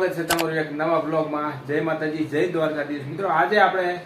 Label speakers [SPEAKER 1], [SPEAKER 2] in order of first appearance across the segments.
[SPEAKER 1] સ્વાગત છે તમારું એક નવા બ્લોગમાં જય માતાજી, જય દ્વારકાધીશ. મિત્રો, આજે આપણે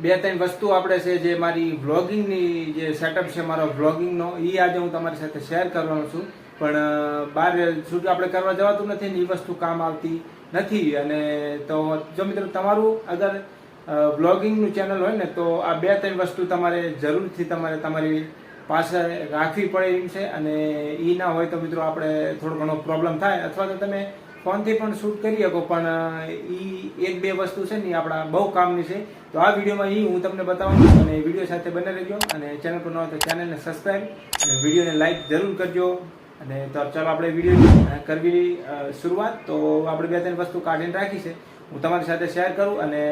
[SPEAKER 1] બે ત્રણ વસ્તુ આપણે છે જે મારી વ્લોગિંગની જે સેટઅપ છે મારો વ્લોગિંગનો એ આજે હું તમારી સાથે શેર કરવાનો છું. પણ બહાર શૂટ આપણે કરવા જવાતું નથી ને એ વસ્તુ કામ આવતી નથી. અને તો, જો મિત્રો, તમારું અગર બ્લોગિંગનું ચેનલ હોય ને, તો આ બે ત્રણ વસ્તુ તમારે જરૂરથી તમારે તમારી પાસે રાખવી પડે એમ છે. અને એ ના હોય તો મિત્રો, આપણે થોડો ઘણો પ્રોબ્લેમ થાય. અથવા તો તમે ફોનથી પણ શૂટ કરી શકો, પણ એ એક બે વસ્તુ છે ને આપણા બહુ કામની છે. તો આ વિડીયોમાં એ હું તમને બતાવું અને વીડિયો સાથે બને રહેજો. અને ચેનલ પર ન હોય તો ચેનલને સબસ્ક્રાઈબ અને વિડીયોને લાઈક જરૂર કરજો. અને તો ચાલો આપણે વીડિયો કરવી શરૂઆત. તો આપણે બે ત્રણ વસ્તુ કાઢીને રાખી છે. હું તમારી સાથે શેર કરું અને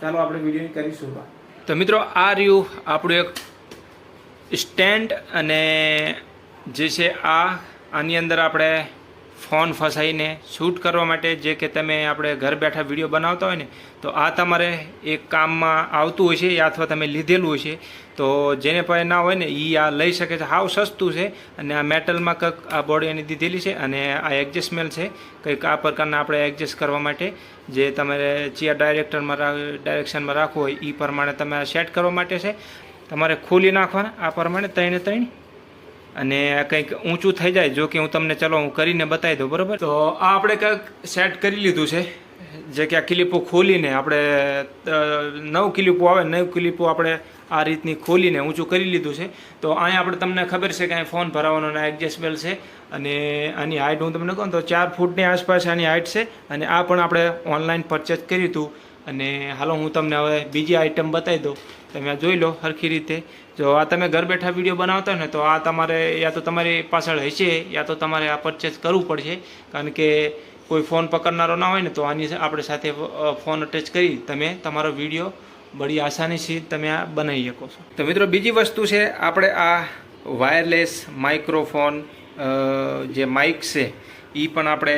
[SPEAKER 1] ચાલો આપણે વીડિયો કરી શરૂઆત. તો મિત્રો, આ રહ્યું આપણું એક સ્ટેન્ડ અને જે છે આ, આની અંદર આપણે ફોન ફસાઈને શૂટ કરવા માટે જે કે તમે આપણે ઘર બેઠા વીડિયો બનાવતા હોય ને, તો આ તમારે એક કામમાં આવતું હોય છે અથવા તમે લીધેલું હોય છે તો જેને પાસે ના હોય ને એ આ લઈ શકે છે. હાવ સસ્તું છે અને આ મેટલમાં કંઈક આ બોડી એની દીધેલી છે અને આ એડજસ્ટમેન્ટ છે. કંઈક આ પ્રકારના આપણે એડજસ્ટ કરવા માટે જે તમારે ચિયા ડાયરેક્ટરમાં ડાયરેક્શનમાં રાખવું હોય એ પ્રમાણે તમે સેટ કરવા માટે છે. તમારે ખોલી નાખવાના, આ પ્રમાણે ત્રણે ત્રણ અને કંઈક ઊંચું થઈ જાય જો કે હું તમને ચલો હું કરીને બતાવી દઉં, બરાબર? તો આ આપણે કંઈક સેટ કરી લીધું છે. જે કે આ ક્લિપો ખોલીને આપણે નવ ક્લિપો આવે, નવ ક્લિપો આપણે આ રીતની ખોલીને ઊંચું કરી લીધું છે. તો અહીંયા આપણે તમને ખબર છે કે અહીં ફોન ભરાવાનો એડજસ્ટેબલ છે. અને આની હાઇટ હું તમને કહું તો ચાર ફૂટની આસપાસ આની હાઇટ છે. અને આ પણ આપણે ઓનલાઈન પરચેસ કર્યું હતું. અને હાલો હું તમને હવે બીજી આઈટમ બતાવી દઉં. તમે આ જોઈ લો સરખી રીતે. જો આ તમે ઘર બેઠા વીડિયો બનાવતા ને, તો આ તમારે યા તો તમારી પાછળ હશે, યા તો તમારે આ પરચેસ કરવું પડશે. કારણ કે કોઈ ફોન પકડનારો ના હોય ને, તો આની આપણે સાથે ફોન અટેચ કરી તમે તમારો વીડિયો બળી આસાનીથી તમે આ બનાવી શકો છો. તો મિત્રો બીજી વસ્તુ છે, આપણે આ વાયરલેસ માઇક્રોફોન જે માઇક છે એ પણ આપણે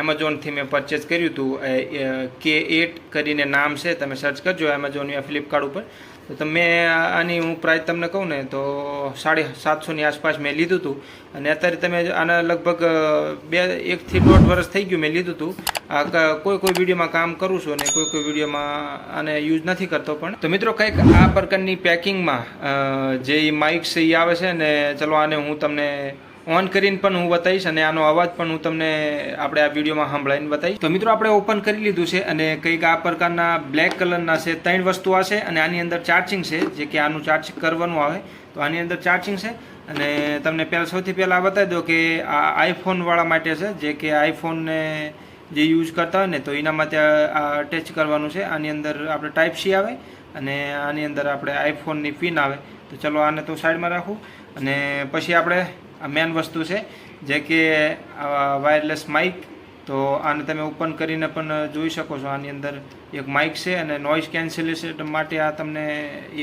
[SPEAKER 1] એમેઝોનથી મેં પરચેસ કર્યું હતું. કે એટ કરીને નામ છે, તમે સર્ચ કરજો એમેઝોન યા ફ્લિપકાર્ટ ઉપર. તો તમે આની હું પ્રાઇસ તમને કહું ને, તો સાડી સાતસોની આસપાસ મેં લીધું હતું. અને અત્યારે તમે આના લગભગ બે એકથી દોઢ વર્ષ થઈ ગયું મેં લીધું હતું. આ કોઈ કોઈ વિડીયોમાં કામ કરું છું અને કોઈ કોઈ વિડીયોમાં આને યુઝ નથી કરતો પણ. તો મિત્રો કંઈક આ પ્રકારની પેકિંગમાં જે માઇક્સ એ આવે છે ને, ચલો આને હું તમને ઓન કરીને પણ હું બતાવીશ અને આનો અવાજ પણ હું તમને આપણે આ વિડીયોમાં સંભળાવીને બતાવીશ. તો મિત્રો, આપણે ઓપન કરી લીધું છે અને કંઈક આ પ્રકારના બ્લેક કલરના છે, ત્રણ વસ્તુ હશે અને આની અંદર ચાર્જિંગ છે, જે કે આનું ચાર્જ કરવાનું આવે. તો આની અંદર ચાર્જિંગ છે અને તમને પહેલાં, સૌથી પહેલાં બતાવી દો કે આ આઈફોનવાળા માટે છે, જે કે આઈફોનને જે યુઝ કરતા હોય ને, તો એના માટે આ અટેચ કરવાનું છે. આની અંદર આપણે ટાઈપ સી આવે અને આની અંદર આપણે આઈફોનની પિન આવે. તો ચલો આને તો સાઈડમાં રાખું અને પછી આપણે આ મેન વસ્તુ છે, જે કે વાયરલેસ માઇક તો આને તમે ઓપન કરીને પણ જોઈ શકો છો. આની અંદર એક માઇક છે અને નોઇઝ કેન્સલેશન માટે આ તમને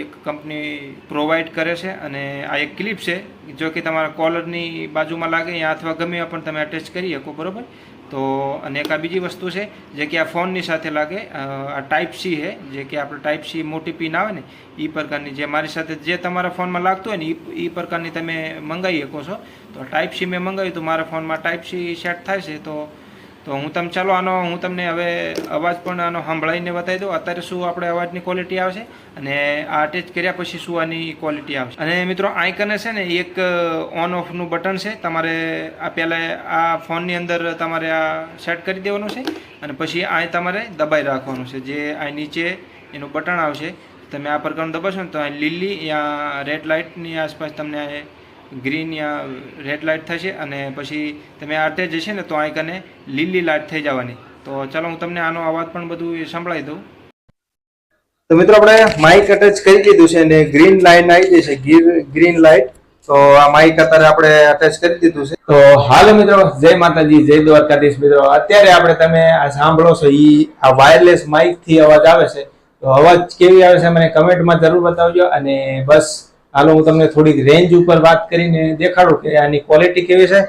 [SPEAKER 1] એક કંપની પ્રોવાઈડ કરે છે અને આ એક ક્લિપ છે, જો કે તમારા કોલરની બાજુમાં લાગે અથવા ગમે પણ તમે અટેચ કરી શકો, બરોબર? તો, અને એક આ બીજી વસ્તુ છે, જે કે આ ફોનની સાથે લાગે આ ટાઈપ સી છે, જે કે આપણે ટાઈપ સી મોટી પિન આવે ને એ પ્રકારની જે મારી સાથે જે તમારા ફોનમાં લાગતું હોય ને એ પ્રકારની તમે મંગાવી શકો છો. તો ટાઈપ સી મેં મંગાવ્યું, તો મારા ફોનમાં ટાઈપ સી સેટ થાય છે, તો તો હું તમે ચાલો આનો, હું તમને હવે અવાજ પણ આનો સાંભળાવીને બતાવી દઉં. અત્યારે શું આપણે અવાજની ક્વોલિટી આવશે અને આ અટેચ કર્યા પછી શું આની ક્વોલિટી આવશે. અને મિત્રો આઇકને છે ને, એક ઓન ઓફનું બટન છે. તમારે આ પહેલાં આ ફોનની અંદર તમારે આ સેટ કરી દેવાનું છે અને પછી આ તમારે દબાઈ રાખવાનું છે. જે આ નીચે એનું બટન આવશે, તમે આ પ્રકારનું દબાવશો ને તો અહીં લીલી, યા રેડ લાઇટની આસપાસ તમને ગ્રીન રેડ લાઇટ થશે અને પછી તમે આ જશે ને તો આ કને લીલી લાઇટ થઈ જવાની. તો ચાલો હું તમને આનો અવાજ પણ બધું સંભળાવી દઉં. તો મિત્રો આપણે માઇક અટેચ કરી દીધું છે અને ગ્રીન લાઇન આવી જશે ગ્રીન લાઇટ તો આ માઇક અત્યારે આપણે અટેચ કરી દીધું છે. તો હાલો મિત્રો, જય માતાજી, જય દ્વારકાધીશ મિત્રો. અત્યારે આપણે તમે આ સાંભળો છો, ઈ આ વાયરલેસ માઇકથી અવાજ આવે છે. તો અવાજ કેવી આવે છે, મને કમેન્ટમાં જરૂર બતાવજો અને બસ હાલો, હું તમને થોડીક રેન્જ ઉપર વાત કરીને દેખાડું કે આની ક્વોલિટી કેવી છે.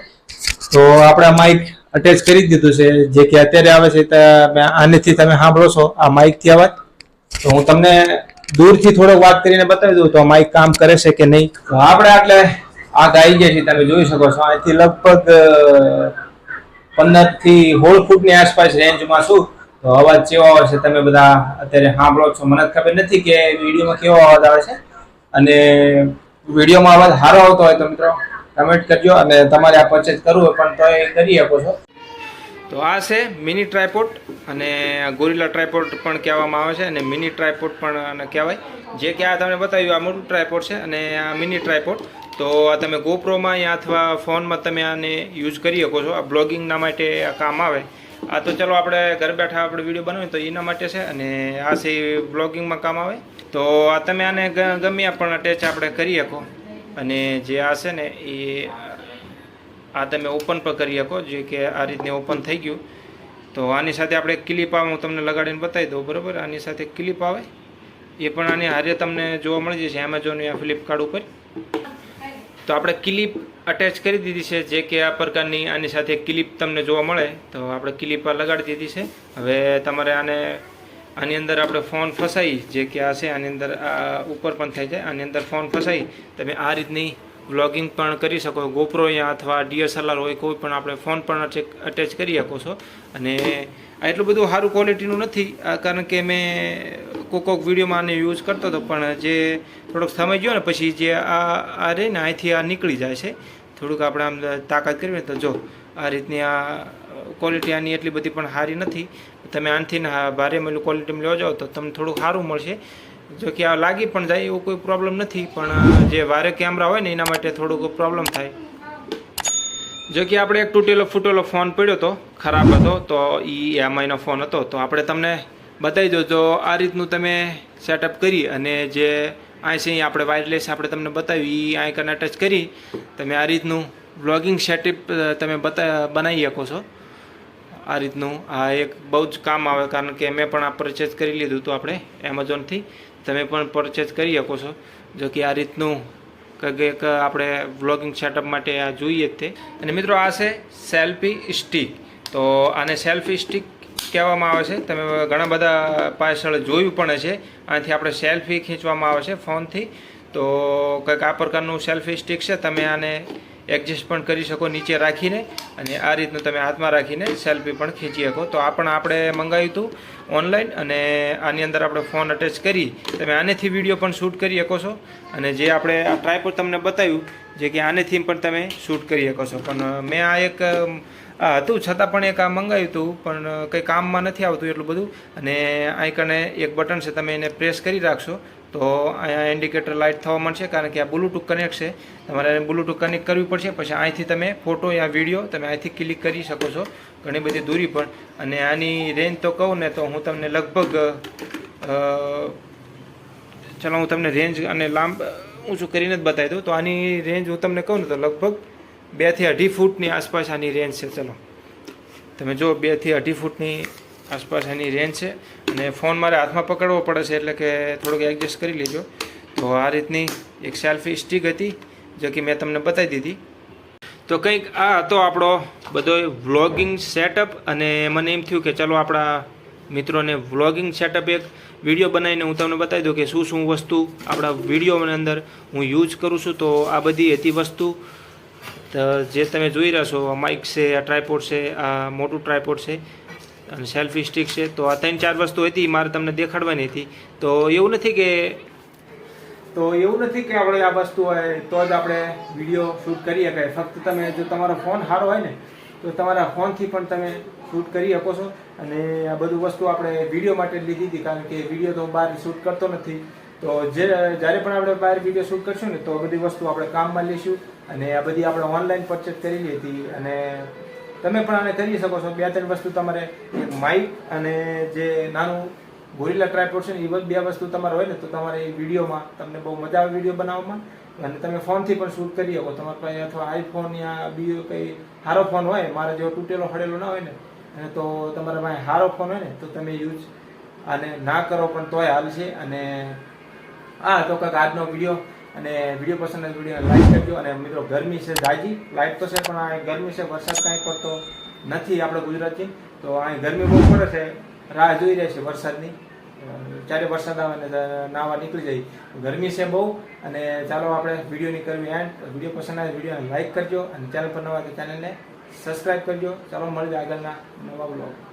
[SPEAKER 1] તો આપણે માઇક અટેચ કરી દીધું છે. જે કે અત્યારે આવે છે આનેથી તમે સાંભળો છો આ માઇકથી અવાજ તો હું તમને દૂરથી થોડોક વાત કરીને બતાવી દઉં તો માઇક કામ કરે છે કે નહીં. આપણે એટલે આ આવી ગયા છે તમે જોઈ શકો છો. અહીંથી લગભગ પંદરથી સોળ ફૂટની આસપાસ રેન્જમાં છું. તો અવાજ કેવો આવે છે, તમે બધા અત્યારે સાંભળો છો. મને ખબર નથી કે વિડીયોમાં કેવો અવાજ આવે છે. અને વિડીયોમાં અવાજ સારો આવતો હોય તો મિત્રો કમેન્ટ કરજો અને તમારે આ પરચેસ કરવું હોય પણ તો એ કરી શકો છો. તો આ છે મિની ટ્રાયપોડ અને ગોરિલા ટ્રાયપોડ પણ કહેવામાં આવે છે અને મિની ટ્રાયપોટ પણ કહેવાય. જે કે આ તમને બતાવ્યું, આ મોટું ટ્રાયપોડ છે અને આ મિની ટ્રાયપોડ તો આ તમે ગોપ્રોમાં અથવા ફોનમાં તમે આને યુઝ કરી શકો છો. આ બ્લોગિંગના માટે આ કામ આવે. આ તો ચલો આપણે ઘર બેઠા આપણે વીડિયો બનાવીએ તો એના માટે છે અને આ છે બ્લોગિંગમાં કામ આવે. તો આ તમે આને ગમ્યા પણ અટેચ આપણે કરી શકો. અને જે આ છે ને એ આ તમે ઓપન પર કરી શકો, જે કે આ રીતની ઓપન થઈ ગયું. તો આની સાથે આપણે ક્લિપ આવે હું તમને લગાડીને બતાવી દઉં, બરાબર? આની સાથે ક્લિપ આવે. એ પણ આની હારે તમને જોવા મળી જશે એમેઝોન યા ફ્લિપકાર્ટ ઉપર. તો આપણે ક્લિપ અટેચ કરી દીધી છે, જે કે આ પ્રકારની આની સાથે ક્લિપ તમને જોવા મળે. તો આપણે ક્લિપ લગાડી દીધી છે. હવે તમારે આને, આની અંદર આપણે ફોન ફસાઈ, જે કે આ છે, આની અંદર આ ઉપર પણ થઈ જાય. આની અંદર ફોન ફસાઈ. તમે આ રીતની વ્લોગિંગ પણ કરી શકો ગોપરો યા અથવા ડીએસએલઆર હોય, કોઈ પણ આપણે ફોન પણ અટેચ કરી શકો છો. અને આ એટલું બધું સારું ક્વોલિટીનું નથી કારણ કે મેં કોક કોક વિડીયોમાં આને યુઝ કરતો હતો, પણ જે થોડોક સમય ગયો ને પછી જે આ આ રહે ને અહીંથી આ નીકળી જાય છે. થોડુંક આપણે આમ તાકાત કરીએ તો જો, આ રીતની આ ક્વોલિટી આની એટલી બધી પણ સારી નથી. તમે આનથી ભારે મળ્યું ક્વોલિટીમાં લેવા જાઓ તો તમને થોડુંક સારું મળશે. જો કે આ લાગી પણ જાય એવું કોઈ પ્રોબ્લેમ નથી, પણ જે વારે કેમેરા હોય ને એના માટે થોડુંક પ્રોબ્લેમ થાય. જો કે આપણે એક તૂટેલો ફૂટેલો ફોન પડ્યો હતો ખરાબ હતો, તો એ એમઆઈનો ફોન હતો. તો આપણે તમને બતાવી દો આ રીતનું તમે સેટઅપ કરી અને જે અહીં આપણે વાયરલેસ આપણે તમને બતાવ્યું એ અહીં કને ટચ કરી, તમે આ રીતનું વ્લોગિંગ સેટઅપ તમે બતા, બનાવી શકો છો. આ રીતનું આ એક બહુ જ કામ આવે, કારણ કે મેં પણ આ પરચેસ કરી લીધું હતું આપણે એમેઝોનથી તમે પણ પરચેઝ કરી શકો છો. જો કે આ રીતનું કંઈક આપણે વ્લોગિંગ સેટઅપ માટે આ જોઈએ જ તે. અને મિત્રો આ છે સેલ્ફી સ્ટિક તો આને સેલ્ફી સ્ટિક કહેવામાં આવે છે. તમે ઘણા બધા પાછળ જોયું પણ છે આનાથી આપણે સેલ્ફી ખેંચવામાં આવે છે ફોનથી. તો કંઈક આ પ્રકારનું સેલ્ફી સ્ટિક છે. તમે આને એડજસ્ટ પણ કરી શકો નીચે રાખીને અને આ રીતનું તમે હાથમાં રાખીને સેલ્ફી પણ ખેંચી શકો. તો આ પણ આપણે મંગાવ્યું હતું ઓનલાઈન અને આની અંદર આપણે ફોન અટેચ કરી તમે આનેથી વીડિયો પણ શૂટ કરી શકો છો. અને જે આપણે આ ટ્રાયપોડ તમને બતાવ્યું, જે કે આનેથી પણ તમે શૂટ કરી શકો છો. પણ મેં આ એક આ હતું. છતાં પણ એક આ મંગાવ્યું હતું, પણ કંઈ કામમાં નથી આવતું એટલું બધું. અને અહીં કને એક બટન છે, તમે એને પ્રેસ કરી રાખશો, તો અહીંયા ઇન્ડિકેટર લાઇટ થવા મળશે કારણ કે આ બ્લૂટૂથ કનેક્ટ છે. તમારે બ્લૂટૂથ કનેક્ટ કરવી પડશે, પછી અહીંથી તમે ફોટો યા વીડિયો તમે અહીંથી ક્લિક કરી શકો છો, ઘણી બધી દૂરી પર અને આની રેન્જ તો કહું ને, તો હું તમને લગભગ ચલો હું તમને રેન્જ અને લાંબ ઊંચું કરીને જ બતાવી દઉં. તો આની રેન્જ હું તમને કહું ને, તો લગભગ બેથી અઢી ફૂટની આસપાસ આની રેન્જ છે. ચલો. તમે જો બેથી અઢી ફૂટની આસપાસ એની રેન્જ છે. અને ફોન મારે હાથમાં પકડવો પડે છે, એટલે કે થોડુંક એડજસ્ટ કરી લેજો. તો આ રીતની એક સેલ્ફી સ્ટિક હતી, જે કે મેં તમને બતાવી દીધી. તો કંઈક આ હતો આપણો બધો વ્લોગિંગ સેટઅપ અને મને એમ થયું કે ચાલો આપણા મિત્રોને વ્લોગિંગ સેટઅપ એક વીડિયો બનાવીને હું તમને બતાવી દઉં કે શું શું વસ્તુ આપણા વિડીયોની અંદર હું યુઝ કરું છું. તો આ બધી હતી વસ્તુ. તો જે તમે જોઈ રહ્યા છો માઇક છે, આ ટ્રાયપોડ છે, આ મોટું ટ્રાયપોડ છે અને સેલ્ફી સ્ટિક છે, તો આ ત્રણ ચાર વસ્તુ હતી, મારે તમને દેખાડવાની હતી. તો એવું નથી કે તો એવું નથી કે આપણે આ વસ્તુ હોય, તો જ આપણે વીડિયો શૂટ કરી શકાય ફક્ત તમે જો તમારો ફોન સારો હોય ને, તો તમારા ફોનથી પણ તમે શૂટ કરી શકો છો. અને આ બધું વસ્તુ આપણે વીડિયો માટે લીધી હતી, કારણ કે વીડિયો તો બહાર શૂટ કરતો નથી. તો જે જ્યારે પણ આપણે બહાર વીડિયો શૂટ કરશું ને, તો બધી વસ્તુ આપણે કામમાં લઈશું અને આ બધી આપણે ઓનલાઈન પરચેસ કરેલી હતી અને તમે પણ આને કરી શકો છો. બે ત્રણ વસ્તુ તમારે, એક માઇક અને જે નાનું ગોરીલા ટ્રાયપોડ છે ને, એ બધી બે વસ્તુ તમારે હોય ને, તો તમારે એ વિડીયોમાં તમને બહુ મજા આવે વીડિયો બનાવવામાં. અને તમે ફોનથી પણ શૂટ કરી શકો. તમારા પાસે અથવા આઈફોન યા બીજો કંઈ સારો ફોન હોય, મારે જેવો તૂટેલો હડેલો ના હોય ને, અને તો તમારા પાસે સારો ફોન હોય ને, તો તમે યુઝ અને ના કરો પણ તોય હાલ છે. અને હા, તો કંઈક આજનો વીડિયો અને વીડિયો પસંદ વીડિયો લાઈક કરજો. અને મિત્રો, ગરમી છે દાજી. લાઈટ તો છે, પણ આ ગરમી છે, વરસાદ કાંઈ પડતો નથી આપણે ગુજરાતથી. તો અહીં ગરમી બહુ પડે છે. રાહ જોઈ રહી છે વરસાદની. ત્યારે વરસાદ આવે ને નાવા નીકળી જાય. ગરમી છે બહુ. અને ચાલો આપણે વિડીયોની કરવી એન્ડ વીડિયો પસંદ આવે વિડીયોને લાઈક કરજો. અને ચેનલ પર નવા તો ચેનલને સબસ્ક્રાઈબ કરજો. ચાલો, મળીએ આગળના નવા બ્લોગ